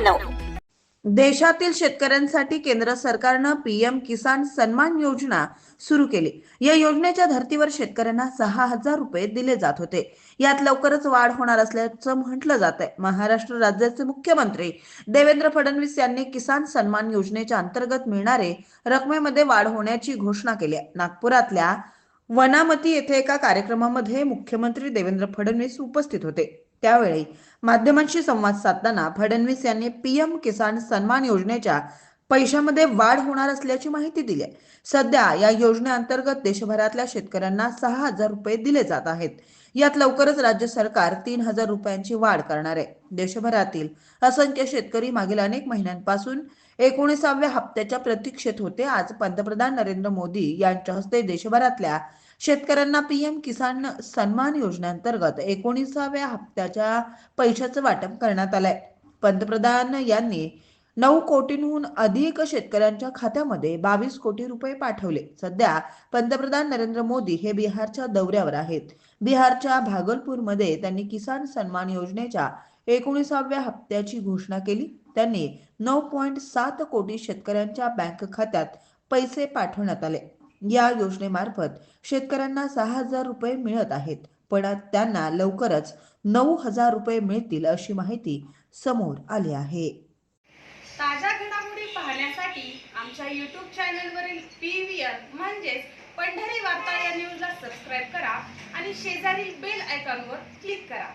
मानव. देशातील शेतकऱ्यांसाठी केंद्र सरकारनं पीएम किसान सन्मान योजना सुरू केली. या योजनेच्या धर्तीवर शेतकऱ्यांना सहा हजार रुपये दिले जात होते. यात लवकरच वाढ होणार असल्याचं म्हटलं जात आहे महाराष्ट्र राज्याचे मुख्यमंत्री देवेंद्र फडणवीस यांनी किसान सन्मान योजनेच्या अंतर्गत मिळणारे रकमेमध्ये वाढ होण्याची घोषणा केली आहे. नागपुरातल्या वनामती येथे एका कार्यक्रमामध्ये मुख्यमंत्री देवेंद्र फडणवीस उपस्थित होते. त्यावेळी माध्यमांशी संवाद साधताना फडणवीस यांनी पीएम किसान सन्मान योजनेच्या पैशामध्ये वाढ होणार असल्याची माहिती दिली आहे. सध्या या योजनेअंतर्गत देशभरातल्या शेतकऱ्यांना सहा हजार रुपये दिले जात आहेत. यात लवकरच राज्य सरकार तीन हजार रुपयांची वाढ करणार आहे. देशभरातील असंख्य शेतकरी मागील अनेक महिन्यांपासून एकोणीसाव्या हप्त्याच्या प्रतीक्षेत होते. आज पंतप्रधान नरेंद्र मोदी यांच्या हस्ते देशभरातल्या शेतकऱ्यांना पीएम किसान सन्मान योजनेअंतर्गत एकोणीसाव्या हप्त्याच्या पैशाचं वाटप करण्यात आलंय. पंतप्रधान यांनी नऊ कोटींहून अधिक शेतकऱ्यांच्या खात्यामध्ये बावीस कोटी रुपये पाठवले. सध्या पंतप्रधान नरेंद्र मोदी हे बिहारच्या दौऱ्यावर आहेत. बिहारच्या भागलपूरमध्ये त्यांनी किसान सन्मान योजनेच्या एकोणीसाव्या हप्त्याची घोषणा केली. त्यांनी नऊ पॉईंट सात कोटी शेतकऱ्यांच्या बँक खात्यात पैसे पाठवण्यात आले. या योजनेमार्फत शेतकऱ्यांना सहा हजार रुपये मिळत आहेत. पण त्यांना लवकरच नऊ हजार रुपये मिळतील अशी माहिती समोर आली आहे. ताज्या घडामोडी पाहण्यासाठी आमच्या यूट्यूब चॅनलवरील पी व्ही म्हणजेच पंढरी वार्ता या न्यूजला सबस्क्राईब करा आणि शेजारील बेल आयकॉनवर क्लिक करा.